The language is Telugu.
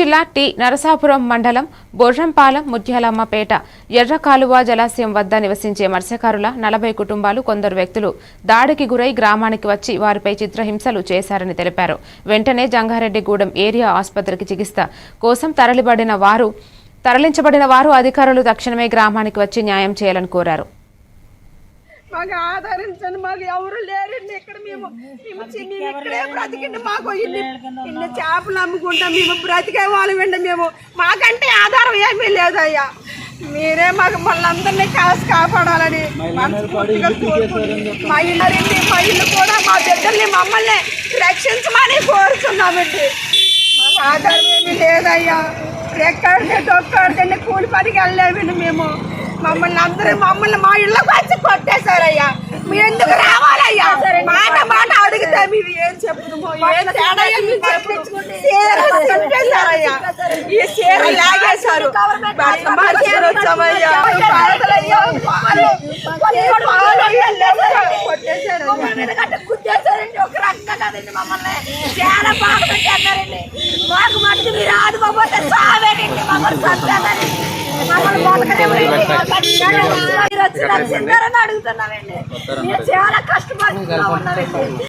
జిల్లా టి నరసాపురం మండలం బొర్రంపాలెం ముత్యాలమ్మపేట ఎర్రకాలువ జలాశయం వద్ద నివసించే మత్స్యకారుల నలభై కుటుంబాలు కొందరు వ్యక్తులు దాడికి గురై గ్రామానికి వచ్చి వారిపై చిత్రహింసలు చేశారని తెలిపారు. వెంటనే జంగారెడ్డిగూడెం ఏరియా ఆసుపత్రికి చికిత్స కోసం తరలిబడిన వారు తరలించబడిన వారు అధికారులు తక్షణమే గ్రామానికి వచ్చి న్యాయం చేయాలని కోరారు. మాకు ఆదరించండి మాకు ఎవరు లేరండి ఇక్కడ. మేము మేము చి- మేము ఇక్కడే బ్రతికండి మాకు ఇన్ని ఇన్ని చేపలు అమ్ముకుంటాం మేము బ్రతికే వాళ్ళమండి మేము మాకంటే ఆధారం ఏమీ లేదయ్యా. మీరే మాకు మళ్ళందరినీ కాసి కాపాడాలని. మా ఇల్లు రండి, మా ఇల్లు కూడా మా బిడ్డల్ని మమ్మల్ని రక్షించమని కోరుతున్నామండి. మాకు ఆధారం ఏమీ లేదయ్యా. ఎక్కడికి దొక్కడికండి కూలి పనికి వెళ్ళలేమండి మేము. మమ్మల్ని అందరూ మమ్మల్ని మా ఇళ్ళకి వచ్చి కొట్టేశారయ్యా మీరు ఎందుకు రావాలయ్యా మాట మాట అడిగితే మీరు ఏం ఈ చీర లాగేశారు వచ్చామయ్యా. ఒక రకంగా కదండి మమ్మల్ని చాలా బాగా పెట్టారండి మాకు మటుకు మీరు ఆదుకోపోతే సావేనండి మమ్మల్ని చంపేస్తారండి మీరు చాలా కష్టపడుతున్నాం